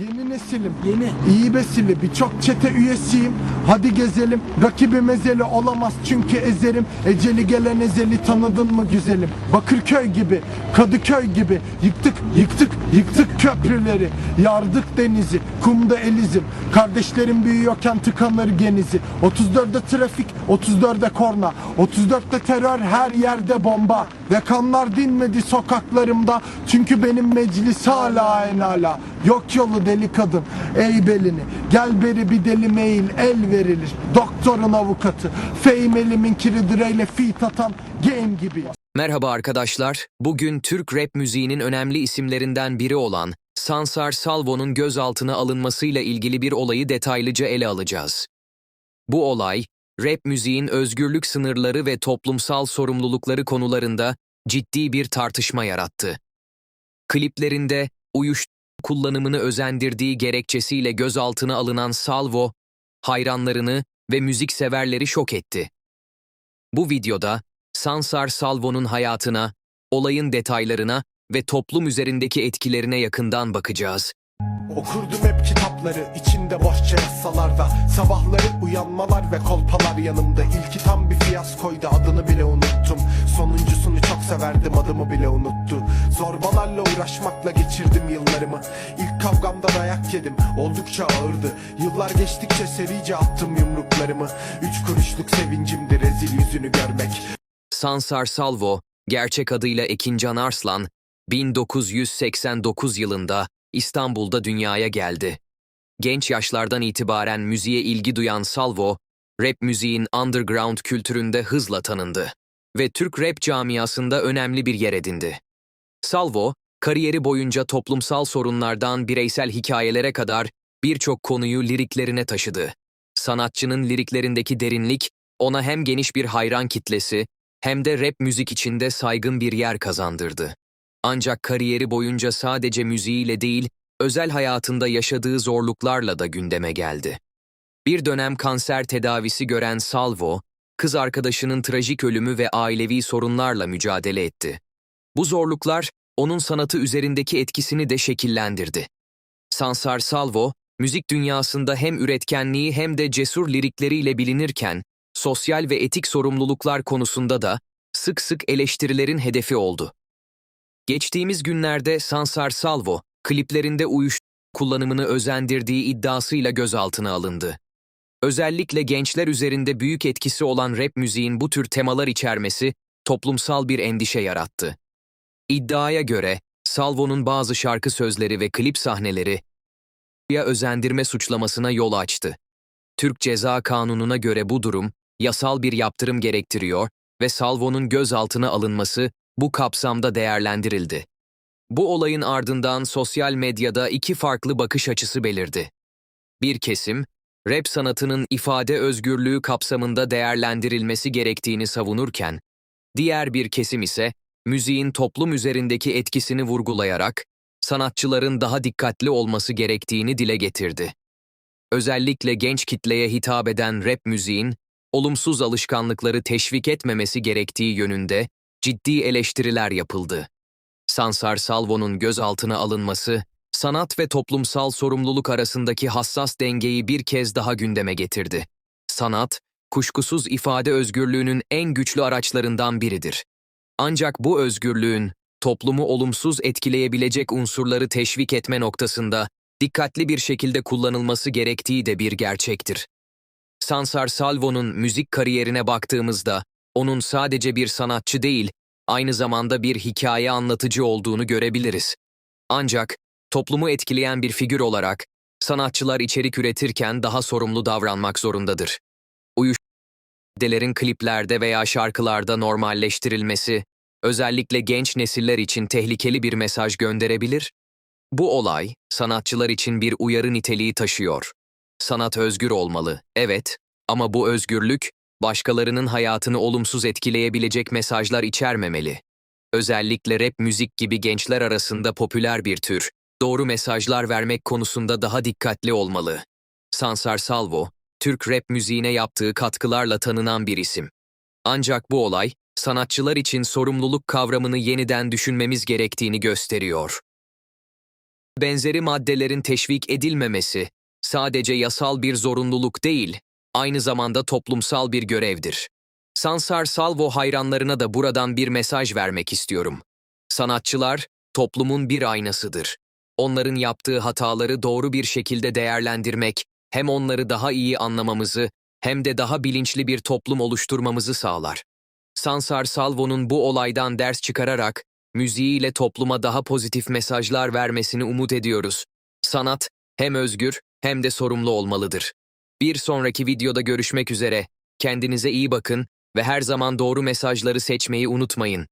Yeni nesilim. Yeni. İyi besili birçok çete üyesiyim. Hadi gezelim. Rakibim ezeli olamaz çünkü ezerim. Eceli gelen ezeli tanıdın mı güzelim? Bakırköy gibi, Kadıköy gibi. Yıktık, yıktık, yıktık köprüleri. Yardık denizi, kumda elizim. Kardeşlerim büyüyorken tıkanır genizi. 34'te trafik, 34'te korna. 34'te terör her yerde bomba. Ve kanlar dinmedi sokaklarımda. Çünkü benim meclis hala en hala. Yok yolu deli kadın ey belini Gel beri bir deli mail el verilir Doktorun avukatı Fame elimin kiridireyle fit atan game gibi Merhaba arkadaşlar. Bugün Türk rap müziğinin önemli isimlerinden biri olan Sansar Salvo'nun gözaltına alınmasıyla ilgili bir olayı detaylıca ele alacağız. Bu olay, rap müziğin özgürlük sınırları ve toplumsal sorumlulukları konularında ciddi bir tartışma yarattı. Kliplerinde uyuşturucu kullanımını özendirdiği gerekçesiyle gözaltına alınan Salvo, hayranlarını ve müzikseverleri şok etti. Bu videoda Sansar Salvo'nun hayatına, olayın detaylarına ve toplum üzerindeki etkilerine yakından bakacağız. Okurdum hep kitapları içinde boşça yasalarda Sabahları uyanmalar ve kolpalar yanımda. İlki tam bir fiyaskoydu adını bile unuttum. Sonuncusunu çok severdim adımı bile unuttu. Zorbalarla uğraşmakla geçirdim yıllarımı. İlk kavgamda dayak yedim oldukça ağırdı. Yıllar geçtikçe serice attım yumruklarımı. Üç kuruşluk sevincimdi rezil yüzünü görmek. Sansar Salvo, gerçek adıyla Ekincan Arslan, 1989 yılında İstanbul'da dünyaya geldi. Genç yaşlardan itibaren müziğe ilgi duyan Salvo, rap müziğin underground kültüründe hızla tanındı ve Türk rap camiasında önemli bir yer edindi. Salvo, kariyeri boyunca toplumsal sorunlardan bireysel hikayelere kadar birçok konuyu liriklerine taşıdı. Sanatçının liriklerindeki derinlik, ona hem geniş bir hayran kitlesi hem de rap müzik içinde saygın bir yer kazandırdı. Ancak kariyeri boyunca sadece müziğiyle değil, özel hayatında yaşadığı zorluklarla da gündeme geldi. Bir dönem kanser tedavisi gören Salvo, kız arkadaşının trajik ölümü ve ailevi sorunlarla mücadele etti. Bu zorluklar, onun sanatı üzerindeki etkisini de şekillendirdi. Sansar Salvo, müzik dünyasında hem üretkenliği hem de cesur lirikleriyle bilinirken, sosyal ve etik sorumluluklar konusunda da sık sık eleştirilerin hedefi oldu. Geçtiğimiz günlerde Sansar Salvo, kliplerinde uyuşturucu kullanımını özendirdiği iddiasıyla gözaltına alındı. Özellikle gençler üzerinde büyük etkisi olan rap müziğin bu tür temalar içermesi toplumsal bir endişe yarattı. İddiaya göre Salvo'nun bazı şarkı sözleri ve klip sahneleri ya özendirme suçlamasına yol açtı. Türk Ceza Kanunu'na göre bu durum yasal bir yaptırım gerektiriyor ve Salvo'nun gözaltına alınması bu kapsamda değerlendirildi. Bu olayın ardından sosyal medyada iki farklı bakış açısı belirdi. Bir kesim, rap sanatının ifade özgürlüğü kapsamında değerlendirilmesi gerektiğini savunurken, diğer bir kesim ise müziğin toplum üzerindeki etkisini vurgulayarak sanatçıların daha dikkatli olması gerektiğini dile getirdi. Özellikle genç kitleye hitap eden rap müziğin olumsuz alışkanlıkları teşvik etmemesi gerektiği yönünde ciddi eleştiriler yapıldı. Sansar Salvo'nun gözaltına alınması, sanat ve toplumsal sorumluluk arasındaki hassas dengeyi bir kez daha gündeme getirdi. Sanat, kuşkusuz ifade özgürlüğünün en güçlü araçlarından biridir. Ancak bu özgürlüğün, toplumu olumsuz etkileyebilecek unsurları teşvik etme noktasında dikkatli bir şekilde kullanılması gerektiği de bir gerçektir. Sansar Salvo'nun müzik kariyerine baktığımızda, onun sadece bir sanatçı değil, aynı zamanda bir hikaye anlatıcı olduğunu görebiliriz. Ancak toplumu etkileyen bir figür olarak sanatçılar içerik üretirken daha sorumlu davranmak zorundadır. Uyuşturucuların kliplerde veya şarkılarda normalleştirilmesi, özellikle genç nesiller için tehlikeli bir mesaj gönderebilir. Bu olay, sanatçılar için bir uyarı niteliği taşıyor. Sanat özgür olmalı, evet, ama bu özgürlük, başkalarının hayatını olumsuz etkileyebilecek mesajlar içermemeli. Özellikle rap müzik gibi gençler arasında popüler bir tür, doğru mesajlar vermek konusunda daha dikkatli olmalı. Sansar Salvo, Türk rap müziğine yaptığı katkılarla tanınan bir isim. Ancak bu olay, sanatçılar için sorumluluk kavramını yeniden düşünmemiz gerektiğini gösteriyor. Benzeri maddelerin teşvik edilmemesi sadece yasal bir zorunluluk değil, aynı zamanda toplumsal bir görevdir. Sansar Salvo hayranlarına da buradan bir mesaj vermek istiyorum. Sanatçılar toplumun bir aynasıdır. Onların yaptığı hataları doğru bir şekilde değerlendirmek hem onları daha iyi anlamamızı hem de daha bilinçli bir toplum oluşturmamızı sağlar. Sansar Salvo'nun bu olaydan ders çıkararak müziğiyle topluma daha pozitif mesajlar vermesini umut ediyoruz. Sanat hem özgür hem de sorumlu olmalıdır. Bir sonraki videoda görüşmek üzere. Kendinize iyi bakın ve her zaman doğru mesajları seçmeyi unutmayın.